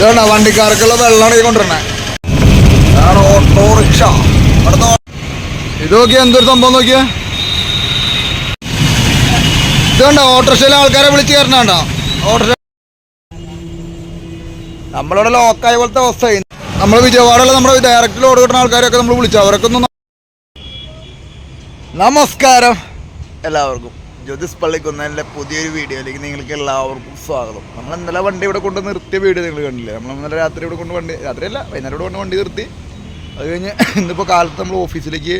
ഇതാണ് വണ്ടിക്കാർക്കുള്ള വെള്ളമാണ് ഈ കൊണ്ടുവരണേ. ഓട്ടോറിക്ഷ ഇത് നോക്കിയാ എന്തൊരു സംഭവം നോക്കിയാ? ഇതുണ്ടോ ഓട്ടോറിക്ഷയിലെ ആൾക്കാരെ വിളിച്ച് കയറണോ ഓട്ടോറിക്ഷ നമ്മളിവിടെ ലോക്കായ പോലത്തെ അവസ്ഥ. നമ്മൾ വിജയവാഡുള്ള നമ്മുടെ ഡയറക്റ്റ് ലോഡ് കിട്ടുന്ന ആൾക്കാരെയൊക്കെ നമ്മൾ വിളിച്ചു. അവരൊക്കെ ഒന്ന് നമസ്കാരം. എല്ലാവർക്കും. ജ്യോതിസ് പള്ളിക്കുന്നതിന്റെ പുതിയൊരു വീഡിയോയിലേക്ക് നിങ്ങൾക്ക് എല്ലാവർക്കും സ്വാഗതം. നമ്മൾ ഇന്നലെ വണ്ടി ഇവിടെ കൊണ്ട് നിർത്തിയ വീഡിയോ നിങ്ങൾ കണ്ടില്ലേ? നമ്മൾ ഇന്നലെ രാത്രി ഇവിടെ കൊണ്ട് വണ്ടി രാത്രിയല്ല വൈകുന്നേരം ഇവിടെ കൊണ്ട് വണ്ടി നിർത്തി. അത് കഴിഞ്ഞ് ഇന്നിപ്പോൾ കാലത്ത് നമ്മൾ ഓഫീസിലേക്ക്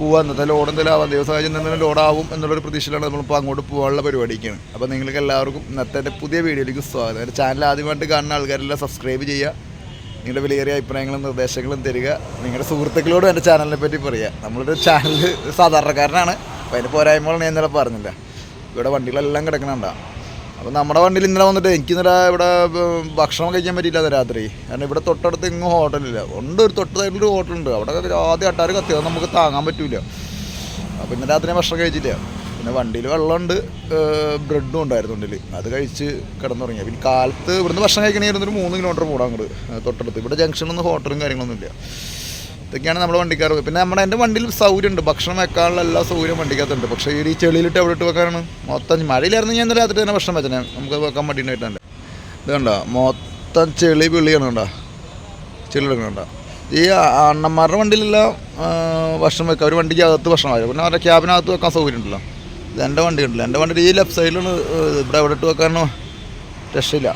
പോകാൻ ഇന്നത്തെ ലോഡ് എന്തെങ്കിലും ആവാം. ദിവസം എന്തെങ്കിലും ലോഡാവും എന്നുള്ളൊരു പ്രതീക്ഷയിലാണ് നമ്മളിപ്പോൾ അങ്ങോട്ട് പോകാനുള്ള പരിപാടിയൊക്കെയാണ്. അപ്പോൾ നിങ്ങൾക്ക് എല്ലാവർക്കും ഇന്നത്തെ എന്റെ പുതിയ വീഡിയോയിലേക്ക് സ്വാഗതം. എന്റെ ചാനൽ ആദ്യമായിട്ട് കാണുന്ന ആൾക്കാരെല്ലാം സബ്സ്ക്രൈബ് ചെയ്യുക. നിങ്ങളുടെ വിലയേറിയ അഭിപ്രായങ്ങളും നിർദ്ദേശങ്ങളും തരിക. നിങ്ങളുടെ സുഹൃത്തുക്കളോടും എന്റെ ചാനലിനെ പറ്റി പറയുക നമ്മളൊരു ചാനൽ സാധാരണക്കാരനാണ്. അപ്പോൾ അതിന്റെ പോരായ്മകൾ ഞാൻ ഇന്നലെ പറഞ്ഞില്ല. ഇവിടെ വണ്ടികളെല്ലാം കിടക്കണുണ്ടാ? അപ്പോൾ നമ്മുടെ വണ്ടിയിൽ ഇന്നലെ വന്നിട്ട് എനിക്ക് ഇന്നലെ ഇവിടെ ഭക്ഷണം കഴിക്കാൻ പറ്റിയില്ല രാത്രി. കാരണം ഇവിടെ തൊട്ടടുത്ത് എങ്ങും ഹോട്ടലില്ല. ഉണ്ട് ഒരു തൊട്ട് ഹോട്ടലുണ്ട്. അവിടെ ആദ്യം അട്ടാർ കത്തി അത് നമുക്ക് താങ്ങാൻ പറ്റൂല. അപ്പോൾ ഇന്നലെ രാത്രി ഭക്ഷണം കഴിച്ചില്ല. പിന്നെ വണ്ടിയിൽ വെള്ളമുണ്ട് ബ്രെഡും ഉണ്ടായിരുന്നു ഉണ്ടിൽ അത് കഴിച്ച് കിടന്നുറങ്ങി. പിന്നെ കാലത്ത് ഇവിടുന്ന് ഭക്ഷണം കഴിക്കണമെങ്കിൽ ഒരു മൂന്ന് കിലോമീറ്റർ പോകണം അങ്ങോട്ട് തൊട്ടടുത്ത്. ഇവിടെ ജംഗ്ഷനൊന്നും ഹോട്ടലും കാര്യങ്ങളൊന്നും ഇല്ല. ഇതൊക്കെയാണ് നമ്മുടെ വണ്ടിക്കാർ. പിന്നെ നമ്മുടെ എന്റെ വണ്ടിയിൽ സൗകര്യമുണ്ട്. ഭക്ഷണം വെക്കാനുള്ള എല്ലാ സൗകര്യം വണ്ടിക്കകത്തുണ്ട്. പക്ഷേ ഈ ചെളിയിലിട്ട് എവിടെ ഇട്ട് വെക്കാനാണ്? മൊത്തം മഴയിലായിരുന്നു ഞാൻ രാത്രി തന്നെ ഭക്ഷണം വെച്ചേ നമുക്ക് വെക്കാൻ വേണ്ടിയിട്ടാണ് ഇതുണ്ടോ മൊത്തം ചെളി പിള്ളിയാണ് കണ്ടോ? ചെളി എടുക്കണുണ്ടോ ഈ അണ്ണന്മാരുടെ വണ്ടിയിലെല്ലാം ഭക്ഷണം വെക്കാം. ഒരു വണ്ടിക്ക് അകത്ത് ഭക്ഷണം വരും പിന്നെ അവരുടെ ക്യാബിനകത്ത് വെക്കാൻ സൗകര്യം ഉണ്ടല്ലോ ഇത് എന്റെ വണ്ടി ഉണ്ടല്ലോ എന്റെ വണ്ടിയുടെ ഈ ലെഫ്റ്റ് സൈഡിലാണ് ഇവിടെ എവിടെ ഇട്ട് വെക്കാനോ രക്ഷയില്ല.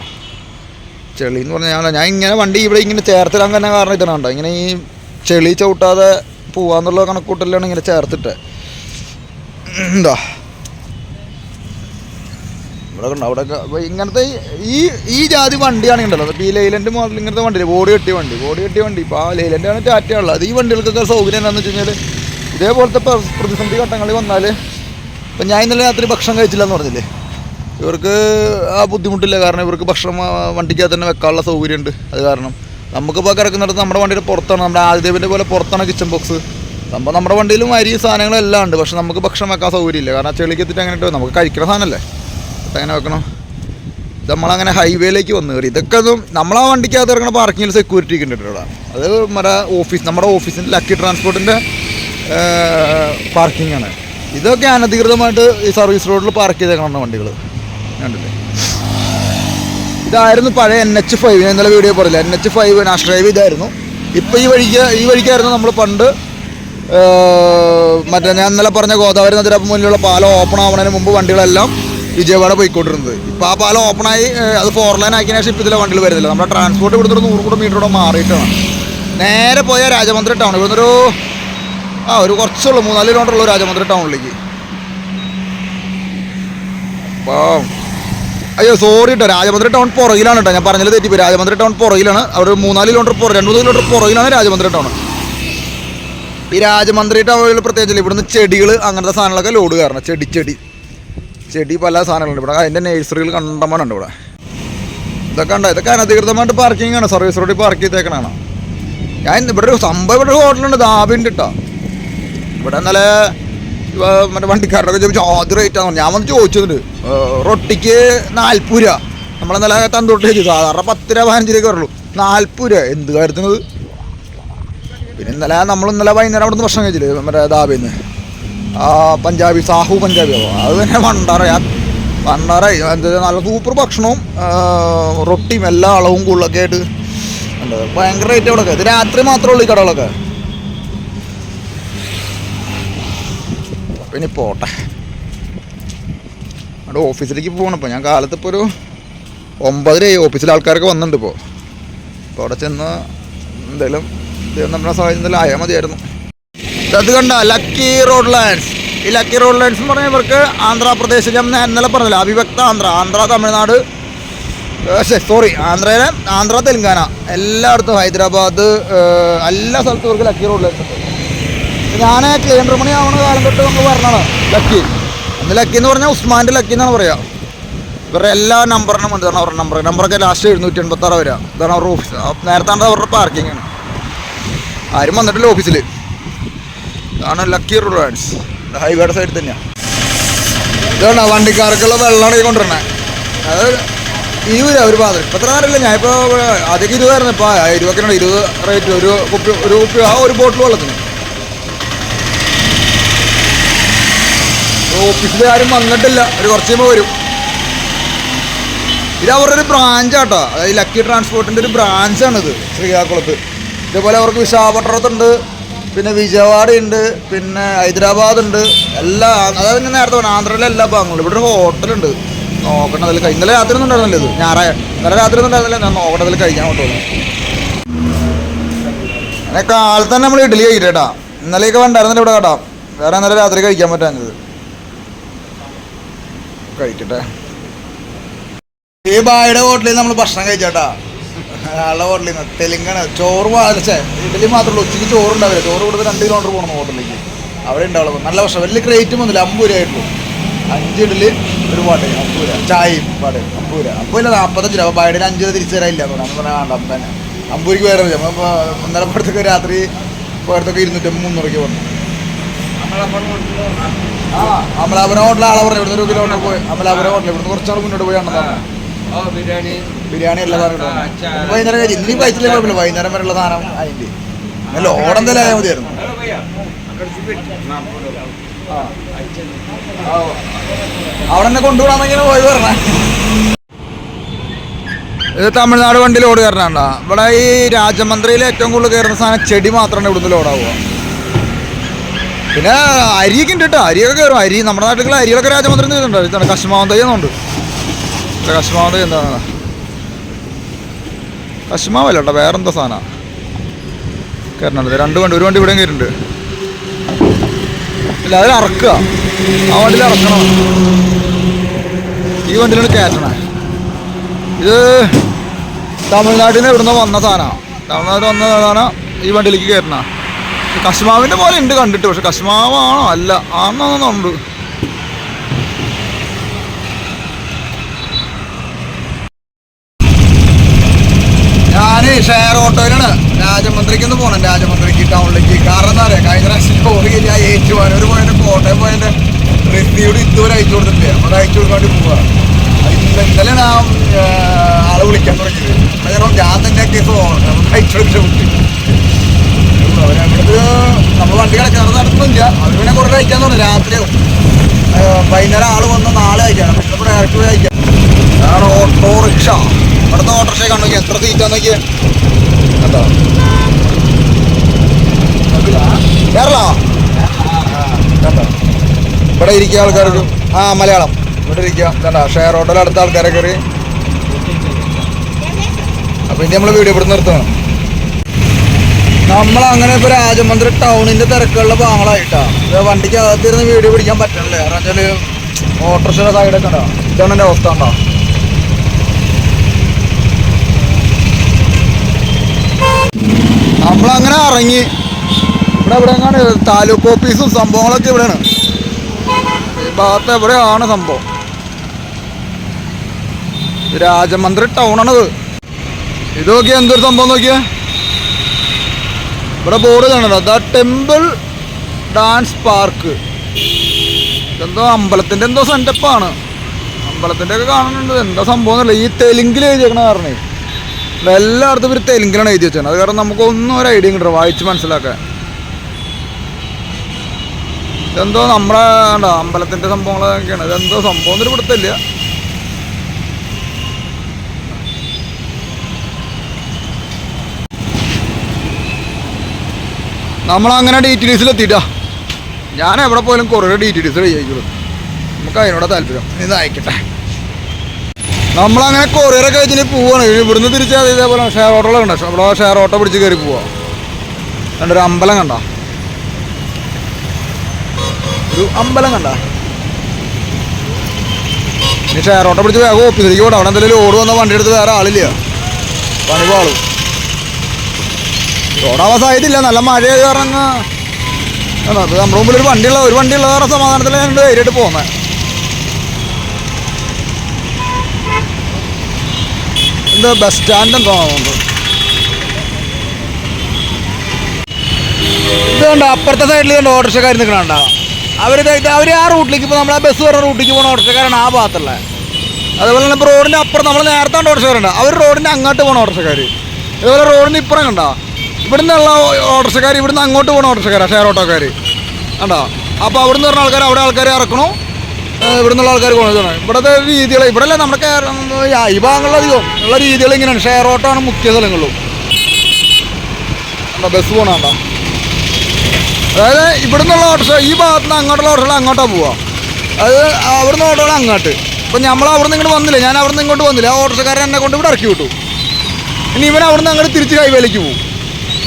ചെളി എന്ന് പറഞ്ഞാൽ ഞാൻ ഞാൻ ഇങ്ങനെ വണ്ടി ഇവിടെ ഇങ്ങനെ ചേർത്തിടാൻ തന്നെ കാരണം ഇതാണ് കണ്ടോ? ഇങ്ങനെ ഈ ചെളി ചവിട്ടാതെ പോവാന്നുള്ള കണക്കൂട്ടലാണ് ഇങ്ങനെ ചേർത്തിട്ട്. എന്താ ഇവിടെ കണ്ടോ അവിടെ ഇങ്ങനത്തെ ഈ ഈ ജാതി വണ്ടിയാണ് ഉണ്ടല്ലോ ഈ ലൈലന്റെ മോഡൽ ഇങ്ങനത്തെ വണ്ടി ബോഡി കെട്ടിയ വണ്ടി ബോഡി കെട്ടിയ വണ്ടി. ഇപ്പോൾ ആ ലൈലന്റെ ആണ് ടാറ്റയുള്ളത് അത് ഈ വണ്ടികൾക്കൊക്കെ സൗകര്യം എന്താണെന്ന് വെച്ച് കഴിഞ്ഞാൽ ഇതേപോലത്തെ പ്ര- പ്രതിസന്ധി ഘട്ടങ്ങളിൽ വന്നാൽ ഇപ്പം ഞാൻ ഇന്നലെ രാത്രി ഭക്ഷണം കഴിച്ചില്ല എന്ന് പറഞ്ഞില്ലേ? ഇവർക്ക് ആ ബുദ്ധിമുട്ടില്ല. കാരണം ഇവർക്ക് ഭക്ഷണം വണ്ടിക്കകത്ത് തന്നെ വെക്കാനുള്ള സൗകര്യമുണ്ട്. അത് കാരണം. നമുക്കിപ്പോൾ കിടക്കുന്നിടത്ത് നമ്മുടെ വണ്ടിയുടെ പുറത്താണ്. നമ്മുടെ ആദ്യദേവിന്റെ പോലെ പുറത്താണ് കിച്ചൺ ബോക്സ് അപ്പോൾ നമ്മുടെ വണ്ടിയിലും അരി സാധനങ്ങളും എല്ലാം ഉണ്ട്. പക്ഷെ നമുക്ക് ഭക്ഷണം വെക്കാൻ സൗകര്യമില്ല. കാരണം ചെളിക്ക് എത്തിയിട്ട് അങ്ങനെ ഇട്ട് നമുക്ക് കഴിക്കുന്ന സാധനമല്ലേ? അപ്പം എങ്ങനെ വെക്കണം? നമ്മളങ്ങനെ ഹൈവേയിലേക്ക് വന്നു കയറി. ഇതൊക്കെ ഒന്നും നമ്മളാ വണ്ടിക്കകത്ത് ഇറങ്ങുന്ന പാർക്കിങ്ങിൽ സെക്യൂരിറ്റി ഇവിടെ. അത് നമ്മുടെ ഓഫീസ് നമ്മുടെ ഓഫീസിന്റെ ലക്കി ട്രാൻസ്പോർട്ടിന്റെ പാർക്കിംഗ് ആണ്. ഇതൊക്കെ അനധികൃതമായിട്ട് ഈ സർവീസ് റോഡിൽ പാർക്ക് ചെയ്തേക്കണം വണ്ടികൾ കണ്ടില്ലേ? ഇതായിരുന്നു പഴയ എൻ എച്ച് ഫൈവ് ഞാൻ ഇന്നലെ വീഡിയോ പറയില്ല N H five national highway ഇതായിരുന്നു ഇപ്പോൾ ഈ വഴിക്ക് ഈ വഴിക്കായിരുന്നു നമ്മൾ പണ്ട് മറ്റേ ഞാൻ ഇന്നലെ പറഞ്ഞ ഗോദാവരി നദിയുടെ മുന്നിലുള്ള പാലം ഓപ്പൺ ആവുന്നതിന് മുമ്പ് വണ്ടികളെല്ലാം വിജയവാഡ പോയിക്കൊണ്ടിരുന്നത്. ഇപ്പോൾ ആ പാലം ഓപ്പണായി അത് ഫോർ ലൈൻ ആക്കിയതിനു ശേഷം ഇപ്പോൾ ഇതിലെ വണ്ടികൾ വരുന്നില്ല. നമ്മുടെ ട്രാൻസ്പോർട്ട് ഇവിടുന്ന് ഒരു നൂറ് കൂടെ മീറ്ററോടെ മാറിയിട്ടാണ്. നേരെ പോയ രാജമന്ത്രി ടൗൺ ഇവിടുന്ന് ഒരു ആ ഒരു കുറച്ചുള്ളൂ മൂന്നാൽ കിലോമീറ്റർ ഉള്ളൂ രാജമന്ത്രി ടൗണിലേക്ക് അപ്പോൾ അയ്യോ സോറി കേട്ടോ രാജമന്ത്രി ടൗൺ പുറകിലാണ് കേട്ടോ ഞാൻ പറഞ്ഞത് തെറ്റിപ്പോയി. രാജമന്ത്രി ടൗൺ പുറകിലാണ്. അവിടെ ഒരു മൂന്നാൽ കിലോമീറ്റർ പുറ രണ്ട് മൂന്ന് കിലോമീറ്റർ പുറകിലാണ് രാജമന്ത്രി ടൗൺ ഈ രാജമന്ത്രി ടൗണിൽ പ്രത്യേകിച്ച് ഇവിടുന്ന് ചെടികൾ അങ്ങനത്തെ സാധനങ്ങളൊക്കെ ലോഡ് കയറണം ചെടി ചെടി. ചെടി പല സാധനങ്ങളുണ്ട് ഇവിടെ. അതിന്റെ നേഴ്സറികൾ കണ്ടമാനുണ്ട് ഇവിടെ. ഇതൊക്കെ ഉണ്ടോ ഇതൊക്കെ അനധികൃതമായിട്ട് പാർക്കിംഗ് ആണ്. സർവീസ് റോഡിൽ പാർക്ക് ചെയ്തേക്കണാണ് ഞാൻ ഇവിടെ ഒരു സംഭവം ഇവിടെ ഒരു ഹോട്ടലുണ്ട് ദാബിന്റെ കേട്ടോ ഇവിടെ ഇവ മറ്റേ വണ്ടിക്കാരുടെ ചോദിച്ചു അത് റേറ്റ് പറഞ്ഞു. ഞാൻ വന്ന് ചോദിച്ചിട്ടുണ്ട് റൊട്ടിക്ക് നാൽപ്പത് രൂപ. നില തന്തോട്ട് ചോദിച്ചു സാധാരണ പത്ത് രൂപ പതിനഞ്ച് രൂപ വരുള്ളൂ നാൽപ്പത് രൂപ. എന്ത് കാര്യത്തിനത്? പിന്നെ ഇന്നലെ നമ്മൾ ഇന്നലെ വൈകുന്നേരം അവിടെ നിന്ന് ഭക്ഷണം കഴിച്ചില്ലേ? മറ്റേ നിന്ന് ആ പഞ്ചാബി സാഹു പഞ്ചാബി. അത് തന്നെ വണ്ടാറ. വണ്ടാറായി എന്താ നല്ല സൂപ്പർ ഭക്ഷണവും റൊട്ടിയും എല്ലാ അളവും കൂടുതലൊക്കെ ആയിട്ട് ഭയങ്കര റേറ്റ് അവിടെ ഇത് രാത്രി മാത്രമേ ഉള്ളൂ ഈ കടകളൊക്കെ. പിന്നെ പോട്ടെ. അവിടെ ഓഫീസിലേക്ക് പോകണം ഇപ്പോൾ ഞാൻ കാലത്ത് ഇപ്പോൾ ഒരു ഒമ്പതരയായി ഓഫീസിലെ ആൾക്കാരൊക്കെ വന്നിട്ടുണ്ട് ഇപ്പോൾ അപ്പോൾ അവിടെ ചെന്ന് എന്തെങ്കിലും ദൈവം നമ്മളെ സഹായം എന്തെങ്കിലും ആയാൽ മതിയായിരുന്നു. അത് കണ്ട? ലക്കി റോഡ് ലൈൻസ് ഈ ലക്കി റോഡ് ലൈൻസ് എന്ന് പറഞ്ഞാൽ ഇവർക്ക് ആന്ധ്രാപ്രദേശ് ഞാൻ ഇന്നലെ പറഞ്ഞില്ല അവിഭക്ത ആന്ധ്ര. ആന്ധ്ര തമിഴ്നാട് സോറി ആന്ധ്രയിലെ ആന്ധ്ര തെലുങ്കാന. എല്ലായിടത്തും ഹൈദരാബാദ് എല്ലാ സ്ഥലത്തും ഇവർക്ക് ലക്കി റോഡ് ലൈൻസ് ഉണ്ട്. ഞാൻ ക്ലീനർ മണി ആവുന്ന കാലം തൊട്ട് നമ്മൾ പറഞ്ഞതാണ് ലക്കി അന്ന് ലക്കി എന്ന് പറഞ്ഞാൽ ഉസ്മാന്റെ ലക്കി എന്നാണ് പറയുക ഇവരുടെ എല്ലാ നമ്പറിനും ഉണ്ട് ഇതാണ് അവരുടെ നമ്പർ നമ്പറൊക്കെ ലാസ്റ്റ് എഴുന്നൂറ്റി എൺപത്തി ആറ് വരിക ഇതാണ് അവരുടെ ഓഫീസ് നേരത്തെ അവരുടെ പാർക്കിംഗ് ആണ്. ആരും വന്നിട്ടില്ല ഓഫീസിൽ ഇതാണ് ലക്കി റോഡ്സ് ഹൈവേയുടെ സൈഡിൽ തന്നെയാണ് ഇതാണ് വണ്ടിക്കാർക്കുള്ള വെള്ളമാണ് ഈ കൊണ്ടുവരണേ. അത് ഇരുപത് രൂപ ഒരു പാത്രം ഇപ്പം എത്ര ഞാൻ ഇപ്പോൾ അധികം ഇരുപതായിരുന്നു. ഇപ്പോൾ ഇരുപതൊക്കെ ഇരുപത് റേറ്റ് ഒരു കുപ്പി ഒരു കുപ്പി ആ ഒരു ബോട്ടിൽ വെള്ളത്തിന്. ഓഫീസിൽ ആരും വന്നിട്ടില്ല. ഒരു കുറച്ച് കഴിയുമ്പോൾ വരും. ഇത് അവരുടെ ഒരു ബ്രാഞ്ച് ആട്ടോ. അതായത് ലക്കി ട്രാൻസ്പോർട്ടിന്റെ ഒരു ബ്രാഞ്ച് ബ്രാഞ്ചാണിത് ശ്രീകാക്കുളത്ത് ഇതേപോലെ അവർക്ക് വിശാഖപട്ടണത്തുണ്ട് പിന്നെ വിജയവാഡയുണ്ട് പിന്നെ ഹൈദരാബാദ് ഉണ്ട് എല്ലാ അതായത് ഞാൻ നേരത്തെ പറഞ്ഞു ആന്ധ്രയിലെ എല്ലാ ഭാഗങ്ങളും. ഇവിടെ ഒരു ഹോട്ടലുണ്ട്. നോക്കണം അതിൽ കഴിഞ്ഞ. ഇന്നലെ രാത്രി ഒന്നും ഉണ്ടായിരുന്നില്ല ഇത്. ഞായറായ ഇന്നലെ രാത്രി ഒന്നും ഉണ്ടായിരുന്നില്ല. ഞാൻ നോക്കണം അതിൽ കഴിക്കാൻ കൊണ്ടുപോകുന്നു അങ്ങനെ കാലത്ത് തന്നെ നമ്മൾ ഇഡ്ഡലി കഴിക്കട്ടാ ഇന്നലെയൊക്കെ വേണ്ടായിരുന്നില്ല ഇവിടെ കേട്ടാ. വേറെ ഇന്നലെ രാത്രി കഴിക്കാൻ പറ്റാഞ്ഞത്. കഴിക്കട്ടെ. ഈ ബായുടെ ഹോട്ടലിൽ നമ്മൾ ഭക്ഷണം കഴിച്ചാട്ടാ. ആളുടെ ഹോട്ടലിൽ നിന്ന് തെലുങ്കാണ്. ചോറ് വാലിച്ചേ ഇഡലി മാത്രമേ ഉള്ളൂ. ഉച്ചയ്ക്ക് ചോറ് ഉണ്ടാവില്ല. ചോറ് കൊടുത്ത് രണ്ട് കിലോമീറ്റർ പോകണം ഹോട്ടലിലേക്ക്. അവിടെ ഉണ്ടാവുള്ളൂ. നല്ല ഭക്ഷണം. വലിയ ക്രേറ്റും ഒന്നുമില്ല അമ്പൂര ആയിട്ടുള്ളൂ അഞ്ച് ഇഡലി ഒരു പാട്ട് അമ്പൂര ചായ ചായയും അമ്പൂര ഇല്ല നാൽപ്പത്തഞ്ച് രൂപ ബായുടെ അഞ്ച് തിരിച്ചു തരാനില്ല എന്ന് പറഞ്ഞു പറഞ്ഞാൽ വേണ്ട തന്നെ അമ്പൂരിക്ക് വേറെ നമ്മൾ ഇന്നലെ പുറത്തൊക്കെ രാത്രി പുറത്തൊക്കെ ഇരുന്നൂറ്റമ്പത് മുന്നൂറൊക്കെ വന്നു. അമലാപുരം ഹോട്ടൽ ആളെ പറഞ്ഞു ഇവിടുന്ന് ഒരു കിലോമീറ്റർ പോയി. അമലാപുരം ഹോട്ടൽ ഇവിടുന്ന് കുറച്ചാൾ മുന്നോട്ട് പോയി അണ്ണൻ ബിരിയാണി. ബിരിയാണി എല്ലാ സാധനവും വൈകുന്നേരം കഴിച്ചു ഇന്നീ പൈസയിലെ കുഴപ്പമില്ല. വൈകുന്നേരം വരെയുള്ള സാധനം അതിന്റെ അല്ല ഓടെന്തെല്ലാം ആയാൽ മതിയായിരുന്നു. അവിടെ തന്നെ കൊണ്ടുവിടാന്നെങ്കിലും പോയി പറഞ്ഞ? ഇത് തമിഴ്നാട് വണ്ടി ലോഡ് കയറണ ഇവിടെ ഈ രാജമന്ത്രിയിൽ ഏറ്റവും കൂടുതൽ കയറുന്ന സാധനം ചെടി മാത്രമാണ് ഇവിടുന്ന് ലോഡാവുക പിന്നെ അരിയൊക്കെ ഉണ്ട് കേട്ടോ. അരിയൊക്കെ കയറും. അരി നമ്മുടെ നാട്ടിലുള്ള അരികളൊക്കെ രാജമന്ത്രി ഇതാണ് കശ്മാവൻ തൈ എന്നുണ്ട്. കശ്മാവൻ തൈ എന്താണ് കശ്മാവല്ല കേട്ടോ വേറെന്താ സാധനം? കയറണത് രണ്ട് വണ്ടി ഒരു വണ്ടി ഇവിടെയും കയറുന്നുണ്ട് ഇല്ല അതിൽ അറക്കുക. ആ വണ്ടിയിൽ ഇറക്കണം ഈ വണ്ടിയിലാണ് കയറ്റണേ. ഇത് തമിഴ്നാട്ടിൽ നിന്ന് ഇവിടുന്ന് വന്ന സാധനമാണ് തമിഴ്നാട് വന്ന സാധനം ഈ വണ്ടിയിലേക്ക് കയറ്റണ. കശ്മാവിന്റെ പോലെ ഉണ്ട് കണ്ടിട്ട് പക്ഷെ കശ്മാവാണോ? അല്ല ആണെന്നുണ്ട് ഞാൻ ഷെയർ ഓട്ടോയിലാണ് രാജമന്ത്രിക്ക് ഒന്ന് പോകണം രാജമന്ത്രിക്ക് ടൗണിലേക്ക് കാരണം എന്താ പറയുക കഴിഞ്ഞ പ്രാവശ്യം ചോറ് കഴിഞ്ഞാൽ ഏറ്റുവാനൂർ പോയതിന്റെ കോട്ടയം പോയതിന്റെ റിസീവ്ഡ് ഇതുവരെ അയച്ചു കൊടുത്തിട്ടില്ല. അവിടെ അയച്ചു പോവുക അത് ഇന്നലെയാണ് ആ ആൾ വിളിക്കാൻ തുടങ്ങിയത്. ഞാൻ തന്നെ കേസ് പോകണം അയച്ചു കൊടുക്കാൻ അവരവിടുത്തെ നമ്മൾ ചേർന്ന് നടത്തുന്നില്ല അവർ പിന്നെ കുറേ കഴിക്കാൻ തോന്നുന്നു രാത്രിയോ വൈകുന്നേരം ആൾ വന്ന് നാളെ കഴിക്കാം പിന്നെ ഇറക്കി കഴിക്കാം. ഓട്ടോറിക്ഷ. ഇവിടുത്തെ ഓട്ടോറിക്ഷ കണ്ടു? എത്ര തീറ്റ നോക്കിയേ. കണ്ടോ? കേരള? ഇവിടെ ഇരിക്കുക ആൾക്കാർക്ക് ആ മലയാളം. ഇവിടെ ഇരിക്കുക. കണ്ടോ? ഷെയർ ഓട്ടോയിലടുത്ത ആൾക്കാരെ കയറി. അപ്പൊ ഇനി നമ്മൾ വീഡിയോ ഇവിടെ നിർത്തണം. നമ്മളങ്ങനെ ഇപ്പൊ രാജമന്ത്രി ടൗണിന്റെ തിരക്കുള്ള ഭാഗങ്ങളായിട്ടാ. വണ്ടിക്ക് അകത്തിരുന്ന് വീഡിയോ പിടിക്കാൻ പറ്റണല്ലേ. കാരണം വെച്ചാൽ ഓട്ടോറിക്ഷയുടെ സൈഡൊക്കെ ഉണ്ടോ? ഇതാണ് എന്റെ അവസ്ഥ ഉണ്ടോ നമ്മളങ്ങനെ ഇറങ്ങി. ഇവിടെ ഇവിടെ എങ്ങാണ് താലൂക്ക് ഓഫീസും സംഭവങ്ങളൊക്കെ ഇവിടെയാണ്. ഈ ഭാഗത്ത് എവിടെയാണ് സംഭവം? രാജമന്ത്രി ടൗണാണത്. ഇത് നോക്കിയാ എന്തൊരു സംഭവം നോക്കിയാ? ഇവിടെ ബോർഡ് കാണുന്നത്. The temple dance park. എന്തോ അമ്പലത്തിന്റെ എന്തോ സെറ്റപ്പാണ്. അമ്പലത്തിന്റെ ഒക്കെ കാണുന്നുണ്ട്. എന്താ സംഭവം എന്നല്ല ഈ തെലുങ്കിൽ എഴുതിയേക്കണ കാരണേ. എല്ലായിടത്തും ഇവർ തെലുങ്കിലാണ് എഴുതി വെച്ചത് അത് കാരണം നമുക്കൊന്നും ഒരു ഐഡിയ കിട്ടും വായിച്ച് മനസ്സിലാക്കാൻ. ഇതെന്തോ നമ്മളെ കണ്ടോ? അമ്പലത്തിന്റെ സംഭവങ്ങളൊക്കെയാണ്. ഇതെന്തോ സംഭവം ഒന്നും പിടുത്തില്ല നമ്മളങ്ങനെ ഡി ടി ഡി എത്തിയിട്ടാ. ഞാൻ എവിടെ പോയാലും കുറേ ഡി ടി ഡി എസ് കഴിക്കുള്ളൂ നമുക്ക് അതിനോട് താല്പര്യം. ഇത് അയക്കട്ടെ. നമ്മളങ്ങനെ കൊറിയറൊക്കെ വെച്ചിട്ട് പോവാണ്. ഇവിടുന്ന് തിരിച്ചാൽ ഇതേപോലെ. ഷെയർ ഓട്ടോ കണ്ട? അവിടെ ഷെയർ ഓട്ടോ പിടിച്ച് കയറി പോവാ. കണ്ടൊരു അമ്പലം കണ്ട? ഒരു അമ്പലം കണ്ട? ഇനി ഷെയർ ഓട്ടോ പിടിച്ച് വേഗം ഓഫീസിലേക്ക് പോകണം അവിടെ എന്തെങ്കിലും ഓട് വന്ന വണ്ടി എടുത്ത് വേറെ ആളില്ല. പണി പാളും. ആയതില്ല നല്ല മഴ ആയത് കാരണം. അത് നമ്മുടെ മുമ്പിൽ ഒരു വണ്ടിയുള്ള ഒരു വണ്ടിയുള്ള കാരണം സമാധാനത്തിൽ ഞാൻ ധൈര്യമായിട്ട് പോകുന്നത് എന്താ ബസ് സ്റ്റാൻഡ് എന്തോ ഇത് അപ്പുറത്തെ സൈഡിൽ കണ്ടോ ഓട്ടോറിക്ഷക്കാർ നിൽക്കണണ്ട അവർ അവർ ആ റൂട്ടിലേക്ക് ഇപ്പോൾ നമ്മൾ ആ ബസ് പറഞ്ഞ റൂട്ടിലേക്ക് പോകുന്ന ഓട്ടോറിക്ഷക്കാരാണ് ആ ഭാഗത്തുള്ളത് അതുപോലെ തന്നെ ഇപ്പോൾ റോഡിന്റെ അപ്പുറം നമ്മൾ നേരത്തെ ഓട്ടോറിക്ഷക്കാരുണ്ട്. അവർ റോഡിന്റെ അങ്ങോട്ട് പോകുന്ന ഓട്ടോറിക്ഷക്കാർ ഇതുപോലെ റോഡിന്റെ ഇപ്പുറം കണ്ട? ഇവിടുന്നുള്ള ഓട്ടോറിക്ഷക്കാർ ഇവിടുന്ന് അങ്ങോട്ട് പോകണ ഓട്ടോറിക്ഷക്കാരാണ് ഷെയർ ഓട്ടോക്കാർ കണ്ടോ? അപ്പോൾ അവിടുന്ന് പറഞ്ഞ ആൾക്കാർ അവിടെ ആൾക്കാരെ ഇറക്കണു. ഇവിടുന്നുള്ള ആൾക്കാർ പോകണം ഇവിടുത്തെ രീതികൾ ഇവിടെ അല്ല നമ്മുടെ ഈ ഭാഗങ്ങളിലധികം ഉള്ള രീതികൾ ഇങ്ങനെയാണ്. ഷെയർ ഓട്ടോ ആണ് മുഖ്യ സ്ഥലങ്ങളിലും ബസ് പോകണണ്ട അതായത് ഇവിടുന്നുള്ള ഓട്ടോ ഈ ഭാഗത്ത് നിന്ന് അങ്ങോട്ടുള്ള ഓട്ടോകൾ അങ്ങോട്ടാണ് പോവുക അത് അവിടുന്ന് ഓട്ടോകൾ അങ്ങോട്ട്. ഇപ്പം നമ്മൾ അവിടുന്ന് ഇങ്ങോട്ട് വന്നില്ല? ഞാൻ അവിടുന്ന് ഇങ്ങോട്ട് വന്നില്ല? ആ ഓട്ടോക്കാരൻ എന്നെ കൊണ്ട് ഇവിടെ ഇറക്കി വിട്ടു. ഇനി ഇവൻ അവിടുന്ന് അങ്ങോട്ട് തിരിച്ച് ഹൈവേയിലേക്ക് പോകും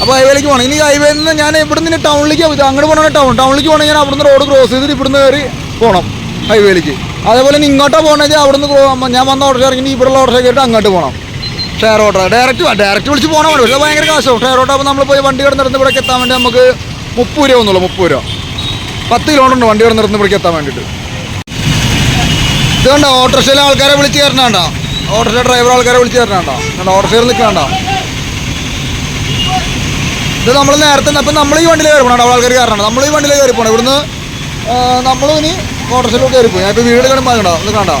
അപ്പോൾ ഹൈവേയിലേക്ക് പോകണം ഇനി ഹൈവേയിൽ നിന്ന് ഞാൻ ഇവിടെ നിന്ന് ടൗണിലേക്ക് അങ്ങോട്ട് പോകണം ടൗൺ ടൗണിലേക്ക് പോകണമെങ്കിൽ ഞാൻ അവിടുന്ന് റോഡ് ക്രോസ് ചെയ്തിട്ട് ഇവിടുന്ന് കയറി പോകണം ഹൈവേയിലേക്ക് അതേപോലെ ഇനി ഇങ്ങോട്ടോ പോകണമെങ്കിൽ അവിടുന്ന് ഞാൻ വന്ന ഓട്ടോ ഇറങ്ങി ഇവിടെയുള്ള ഓട്ടോ കയറിയിട്ട് അങ്ങോട്ട് പോകണം ഷെയർ ഓട്ടോ ഡയറക്റ്റ് ഡയറക്റ്റ് വിളിച്ച് പോകണം വേണ്ടി. പക്ഷേ ഭയങ്കര കാശാവും ഷെയർ ഓട്ടോ നമ്മൾ പോയി വണ്ടി കിടന്നിടന്ന് ഇവിടേക്ക് എത്താൻ വേണ്ടി നമുക്ക് മുപ്പത് രൂപ ഒന്നുള്ളൂ മുപ്പത് രൂപ. പത്ത് കിലോമീറ്റർ ഉണ്ട് വണ്ടി നിർന്ന് ഇവിടേക്ക് എത്താൻ വേണ്ടിയിട്ട്. ഇത് കണ്ടോ ഓട്ടോറിക്ഷയിലെ ആൾക്കാരെ വിളിച്ച് കയറണോ ഓട്ടോറിക്ഷ ഡ്രൈവർ ആൾക്കാരെ വിളിച്ച് കയറണ ഓട്ടോ ഓട്ടോറിക്ഷയിൽ നിൽക്കണ്ടോ ഇത് നമ്മൾ നേരത്തെ അപ്പം നമ്മൾ ഈ വണ്ടിയിൽ കയറി പോകണം അവിടെ ആൾക്കാർ കയറണം നമ്മൾ ഈ വണ്ടിയിൽ കയറി പോകണം ഇവിടുന്ന് നമ്മൾ ഇനി ഓട്ടോറിക്ഷയിലോട്ട് കയറി പോയി. ഇപ്പോൾ വീട് കണ്ടോ ഇത് കണ്ടോ?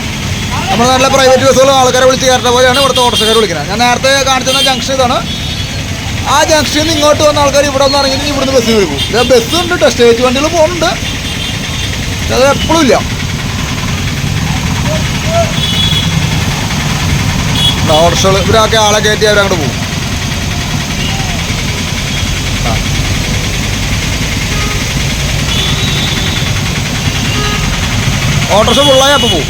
നമ്മൾ നല്ല പ്രൈവറ്റ് ബസ്സുകൾ ആൾക്കാരെ വിളിച്ച് കയറുന്ന പോലെയാണ് ഇവിടുത്തെ ഓട്ടോറിക്ഷക്കാർ വിളിക്കുന്നത്. ഞാൻ നേരത്തെ കാണിച്ചിരുന്ന ജംഗ്ഷൻ ഇതാണ്. ആ ജംഗ്ഷനിൽ നിന്ന് ഇങ്ങോട്ട് വന്ന ആൾക്കാർ ഇവിടെ നിന്ന് ഇറങ്ങി ഇവിടുന്ന് ബസ്സിൽ കയറി പോകും. ഇത് ഉണ്ട് സ്റ്റേറ്റ് വണ്ടികൾ പോകുന്നുണ്ട് അത് എപ്പോഴും ഇല്ല. ഓട്ടോസുകൾ ഇവരൊക്കെ ആളെ കയറ്റി അവരങ്ങോട്ട് പോകും. ഓട്ടോറിക്ഷ ഫുള്ളായി അപ്പോൾ പോകും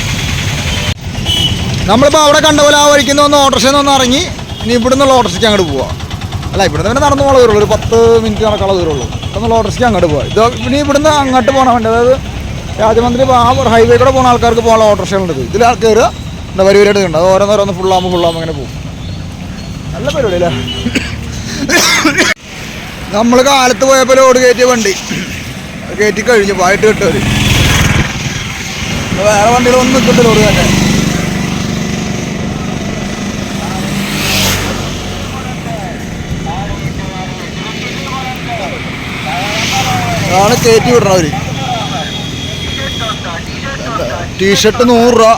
നമ്മളിപ്പോൾ അവിടെ കണ്ട പോലെ ആ വഴിക്കുന്ന ഒന്ന് ഓട്ടോറിക്ഷയിൽ നിന്ന് ഇറങ്ങി ഇനി ഇവിടെ നിന്നുള്ള ഓട്ടോറിക്ഷയ്ക്ക് അങ്ങോട്ട് പോവാം. അല്ല ഇവിടുന്ന് തന്നെ നടന്നു പോകാൻ ഒരു പത്ത് മിനിറ്റ് നടക്കാനുള്ള ദൂരമുള്ളൂ. ഇവിടുന്നുള്ള ഓട്ടോറിക്ഷയ്ക്ക് അങ്ങോട്ട് പോവാം. ഇത് ഇനി ഇവിടുന്ന് അങ്ങോട്ട് പോകണം വേണ്ടി അതായത് രാജമന്ത്രി ആ ഹൈവേ കൂടെ പോകുന്ന ആൾക്കാർക്ക് പോകാനുള്ള ഓട്ടോറിക്ഷകളുണ്ട് ഇത്. ഇതിൽ ആൾക്കാർ എന്താ പരിപാടിയായിട്ട് കണ്ടത് അത് ഓരോന്നോരോന്ന് ഫുള്ളാകുമ്പോൾ ഫുള്ളാകുമ്പോൾ അങ്ങനെ പോകും നല്ല പരിപാടി നമ്മൾ കാലത്ത് പോയപ്പോൾ ലോഡ് കയറ്റിയ വണ്ടി. കയറ്റി കഴിഞ്ഞു പോയിട്ട് കിട്ടുമവർ വേറെ വണ്ടികളൊന്നും നിൽക്കുന്നുണ്ട് ലോഡ് തന്നെ ാണ് കയറ്റി വിടണം അവർ. ടീഷർട്ട് നൂറ് രൂപ?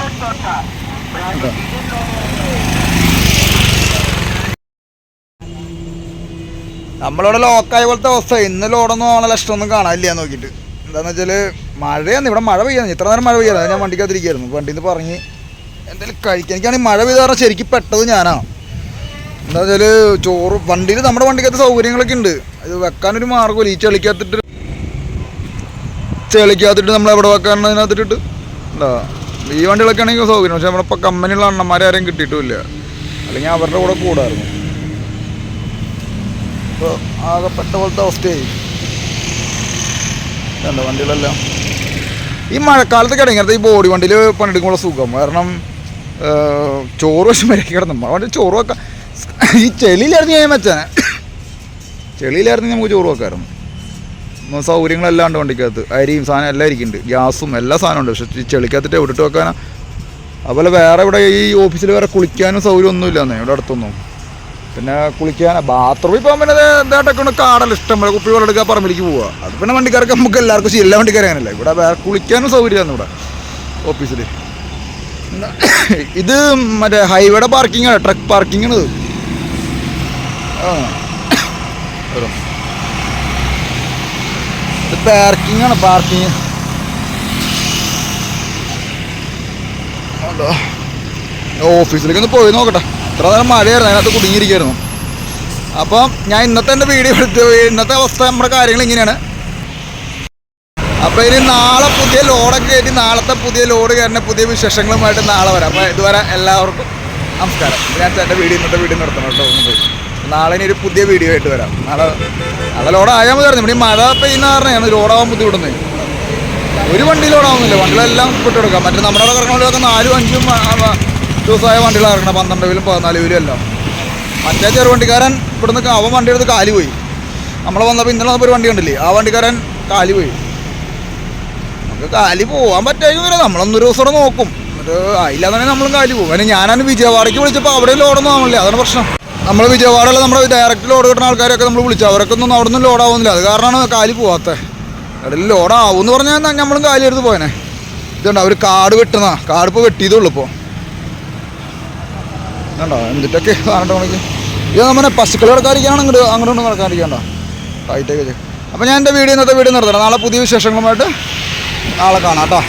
നമ്മളിവിടെ ലോക്കായ പോലത്തെ അവസ്ഥ ഇന്ന് ലോഡൊന്നും ആണല്ലോ ഇഷ്ടമൊന്നും കാണാനില്ല നോക്കിയിട്ട്. എന്താന്ന് വെച്ചാൽ മഴയാണ് ഇവിടെ മഴ പെയ്യാന്ന്. ഇത്ര നേരം മഴ പെയ്യാതെ ഞാൻ വണ്ടിക്കകത്തിരിക്കുകയായിരുന്നു വണ്ടിയിൽ നിന്ന് പറഞ്ഞ് എന്തായാലും കഴിക്കാൻ എനിക്കാണെങ്കിൽ മഴ പെയ്ത കാരണം ശരിക്കും പെട്ടത് ഞാനാ. എന്താ വെച്ചാൽ ചോറ് വണ്ടിയിൽ നമ്മുടെ വണ്ടിക്കകത്ത് സൗകര്യങ്ങളൊക്കെ ഉണ്ട്. അത് വെക്കാനൊരു മാർഗമില്ല ഈ ചെളിക്കകത്തിട്ട് ചെളിക്കകത്തിട്ട് നമ്മൾ എവിടെ വെക്കാനാണ് അതിനകത്തിട്ടിട്ട്? എന്താ ഈ വണ്ടികളൊക്കെ ആണെങ്കിൽ സൗകര്യം. പക്ഷെ നമ്മളിപ്പോൾ കമ്പനിയുള്ള അണ്ണന്മാരെ ആരെയും കിട്ടിയിട്ടുമില്ല. അല്ലെങ്കിൽ അവരുടെ കൂടെ കൂടായിരുന്നു. ഇപ്പോൾ ആകെപ്പെട്ട പോലത്തെ അവസ്ഥയായി. വണ്ടികളെല്ലാം. ഈ മഴക്കാലത്ത് ഇടങ്ങനത്തെ ഈ ബോഡി വണ്ടിയിൽ പണിയെടുക്കുമ്പോൾ സുഖം. കാരണം ചോറ് വശം വരെ കിടന്നു അതുകൊണ്ട് ചോറ് വെക്കാം. ഈ ചെളിയിലായിരുന്നു ഞാൻ വെച്ചാൽ ചെളിയിലായിരുന്നു നമുക്ക് ചോറ് വെക്കാമായിരുന്നു സൗകര്യങ്ങളെല്ലാം ഉണ്ട് വണ്ടിക്കകത്ത്. അരിയും സാധനം എല്ലാം ഇരിക്കുന്നുണ്ട്. ഗ്യാസും എല്ലാ സാധനവും ഉണ്ട്. പക്ഷെ ചെളിക്കകത്തിട്ട് എവിടിട്ട് വെക്കാനാണ് അതുപോലെ വേറെ ഇവിടെ ഈ ഓഫീസിൽ വേറെ കുളിക്കാനും സൗകര്യം ഒന്നുമില്ലെന്നേ ഇവിടെ അടുത്തൊന്നും. പിന്നെ കുളിക്കാൻ ബാത്റൂമിൽ പോകാൻ പിന്നെ ഇതായിട്ടൊക്കെ കാടല്ല ഇഷ്ടം പോലെ കുപ്പി വെള്ളം എടുക്കാൻ പറമ്പിലേക്ക് പോവുക അത് പിന്നെ വണ്ടിക്കാർക്ക് നമുക്ക് എല്ലാവർക്കും എല്ലാ വണ്ടിക്കാരും അങ്ങനെയല്ല ഇവിടെ കുളിക്കാനും സൗകര്യമാണ് ഇവിടെ ഓഫീസിൽ ഇത് മറ്റേ ഹൈവേയുടെ പാർക്കിംഗ് ആണ് ട്രക്ക് പാർക്കിംഗ് ആണ്. ഇത്. പാർക്കിംഗ് ആണ് പാർക്കിംഗ് ഓഫീസിലേക്ക് ഒന്ന് പോയി നോക്കട്ടെ. ഇത്ര നേരം മഴയായിരുന്നു അതിനകത്ത് കുടുങ്ങിയിരിക്കുകയായിരുന്നു അപ്പം ഞാൻ ഇന്നത്തെ എന്റെ വീഡിയോ എടുത്ത് ഇന്നത്തെ അവസ്ഥ നമ്മുടെ കാര്യങ്ങൾ ഇങ്ങനെയാണ്. അപ്പോൾ ഇനി നാളെ പുതിയ ലോഡൊക്കെ കയറ്റി നാളത്തെ പുതിയ ലോഡ് കയറുന്ന പുതിയ വിശേഷങ്ങളുമായിട്ട് നാളെ വരാം. അപ്പോൾ ഇതുവരെ എല്ലാവർക്കും നമസ്കാരം. ഞാൻ എന്റെ വീഡിയോ ഇന്നത്തെ വീഡിയോ നിർത്തണം കേട്ടോ ഒന്ന് പോയി. നാളെ ഇനി ഒരു പുതിയ വീഡിയോ ആയിട്ട് വരാം. നാളെ നാളെ ലോഡായാൽ മതി ഇവിടെ ഈ മഴ പെയ്യുന്ന കാരണമാണ് ലോഡാവാൻ ബുദ്ധിമുട്ടുന്നത്. ഒരു വണ്ടി ലോഡാവുന്നില്ല. വണ്ടികളെല്ലാം വിട്ടെടുക്കാം മറ്റേ നമ്മുടെ അവിടെ ഇറങ്ങുന്നവരൊക്കെ നാലും അഞ്ചും ദിവസമായ വണ്ടികൾ ഇറങ്ങണം പന്ത്രണ്ട് വീലും പതിനാല് വീലും എല്ലാം മറ്റേ ചെറുവണ്ടിക്കാരൻ ഇവിടുന്ന് അവൻ വണ്ടി എടുത്ത് കാലി പോയി നമ്മൾ വന്നപ്പോൾ ഇന്നലെ വന്നപ്പോൾ ഒരു വണ്ടി കണ്ടില്ലേ? ആ വണ്ടിക്കാരൻ കാലി പോയി നമുക്ക് കാലി പോകാൻ പറ്റായിരിക്കും നമ്മളൊന്നൊരു ദിവസം കൂടെ നോക്കും. എന്നിട്ട് അതില്ലാന്നുണ്ടെങ്കിൽ നമ്മളും കാലി പോകും. അതിന് ഞാനാണ് വിജയവാടയ്ക്ക് വിളിച്ചപ്പോൾ അവിടെ ലോഡൊന്നും ആവുന്നില്ല അതാണ് പ്രശ്നം. നമ്മൾ വിജയവാഡയിൽ നമ്മുടെ ഡയറക്റ്റ് ലോഡ് കിട്ടുന്ന ആൾക്കാരൊക്കെ നമ്മൾ വിളിച്ചു. അവരൊക്കെ ഒന്നും അവിടെ നിന്ന് ലോഡ് ആവുന്നില്ല. അത് കാരണമാണ് കാലി പോവാത്തത് ഇടയിൽ ലോഡാവും എന്ന് പറഞ്ഞാൽ നമ്മളും കാലി എടുത്ത് പോയനെ. ഇതുണ്ട് അവർ കാട് വെട്ടുന്ന കാട് ഇപ്പോൾ വെട്ടിയതേ ഉള്ളൂ ഇപ്പോൾ കണ്ടോ? എന്നിട്ടൊക്കെ കാണട്ടോ എനിക്ക് ഇത്? നമ്മുടെ പശുക്കൾ കിടക്കാതിരിക്കാനാണ് അങ്ങോട്ട് അങ്ങോട്ട് നടക്കാതിരിക്കണ്ടോ ഹൈറ്റൊക്കെ അപ്പോൾ ഞാൻ എന്റെ വീഡിയോ ഇന്നത്തെ വീഡിയോ നിർത്തണം നാളെ പുതിയ വിശേഷങ്ങളുമായിട്ട് നാളെ കാണാം കേട്ടോ.